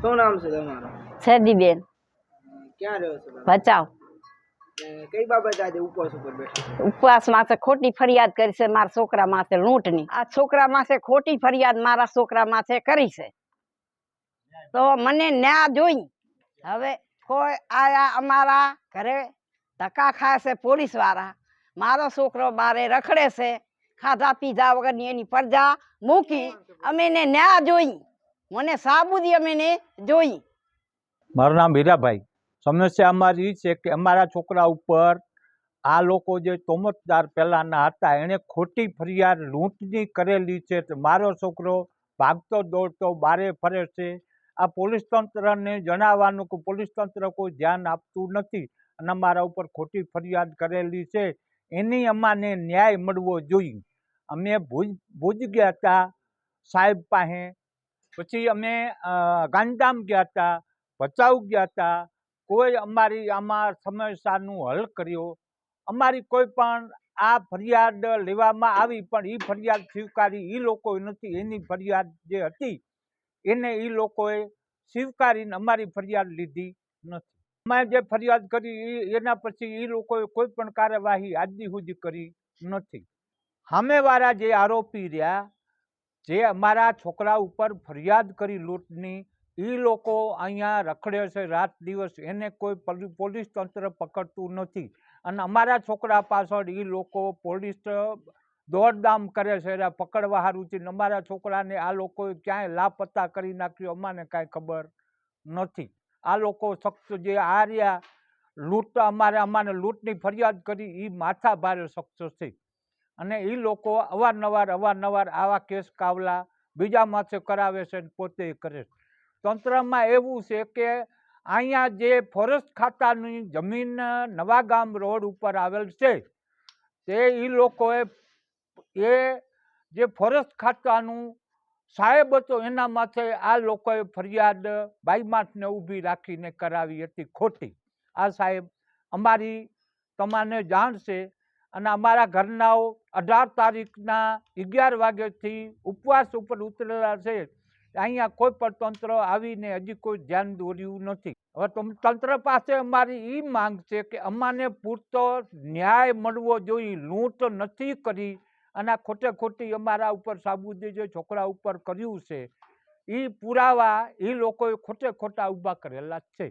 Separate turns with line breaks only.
શું નામ છે તમારું?
છેદીબેન
ક્યાં રહ્યો છો તમે?
બચાવ
કઈ બાબત આજે ઉપવાસ ઉપર બેઠા
ઉપવાસ માથે ખોટી ફરિયાદ કરી છે મારા છોકરા માથે લૂંટની. આ છોકરા માથે ખોટી ફરિયાદ મારા છોકરા માથે કરી છે. તો મને ન્યા જોઈ. હવે કોઈ આયા અમારા ઘરે ધક્કા ખાય છે પોલીસવાળા મારો છોકરો બારે રખડે છે ખાધા પીધા વગરની એની પરજા મૂકી. અમે એને ન્યા જોઈ. મને સાબુદી અમે જોઈ.
મારું નામ હીરાભાઈ. સમસ્યા અમારી છે કે અમારા છોકરા ઉપર આ લોકો જે તોમતદાર પહેલાંના હતા, એણે ખોટી ફરિયાદ લૂંટની કરેલી છે. મારો છોકરો ભાગતો દોડતો બારે ફરે છે. આ પોલીસ તંત્રને જણાવવાનું કે પોલીસ તંત્ર કોઈ ધ્યાન આપતું નથી અને અમારા ઉપર ખોટી ફરિયાદ કરેલી છે. એની અમાને ન્યાય મળવો જોઈએ. અમે ભુજ ભુજ ગયા હતા સાહેબ પાસે પછી અમે ગાંધામ ગયા હતા, ભચાઉ ગયા હતા. કોઈ અમારી આમાં સમસ્યાનું હલ કર્યો. અમારી કોઈ પણ આ ફરિયાદ લેવામાં આવી, પણ એ ફરિયાદ સ્વીકારી એ લોકોએ નથી. એની ફરિયાદ જે હતી, એને એ લોકોએ સ્વીકારીને અમારી ફરિયાદ લીધી નથી. અમે જે ફરિયાદ કરી એના પછી એ લોકોએ કોઈ પણ કાર્યવાહી આજની સુધી કરી નથી. સામેવાળા જે આરોપી રહ્યા જે અમારા છોકરા ઉપર ફરિયાદ કરી લૂંટની એ લોકો અહીંયા રખડે છે રાત દિવસ, એને કોઈ પોલીસ તંત્ર પકડતું નથી. અને અમારા છોકરા પાછળ એ લોકો પોલીસ દોડદામ કરે છે, એને પકડવા સારું છે અમારા છોકરાને આ લોકોએ ક્યાંય લાપતા કરી નાખ્યું અમાને કાંઈ ખબર નથી. આ લોકો શખ્સ જે આ લૂંટ અમારે અમારે લૂંટની ફરિયાદ કરી એ માથા ભારે શખ્સ છે અને એ લોકો અવારનવાર અવારનવાર આવા કેસ કાવલા બીજા માથે કરાવે છે ને પોતે કરે છે. તંત્રમાં એવું છે કે અહીંયા જે ફોરેસ્ટ ખાતાની જમીન નવાગામ રોડ ઉપર આવેલ છે, તે એ લોકોએ એ જે ફોરેસ્ટ ખાતાનું સાહેબ હતો એના માથે આ લોકોએ ફરિયાદ બાઈમાસને ઊભી રાખીને કરાવી હતી ખોટી. આ સાહેબ અમારી તમાને જાણ છે અને અમારા ઘરનાઓ અઢાર તારીખના અગિયાર વાગ્યાથી ઉપવાસ ઉપર ઉતરેલા છે. અહીંયા કોઈ પણ તંત્ર આવીને હજી કોઈ ધ્યાન દોર્યું નથી. હવે તો તંત્ર પાસે અમારી એ માંગ છે કે અમાને પૂરતો ન્યાય મળવો જોઈએ. લૂંટ નથી કરી અને ખોટે ખોટી અમારા ઉપર સાબુદી જે છોકરા ઉપર કર્યું છે એ પુરાવા એ લોકોએ ખોટે ખોટા ઊભા કરેલા છે.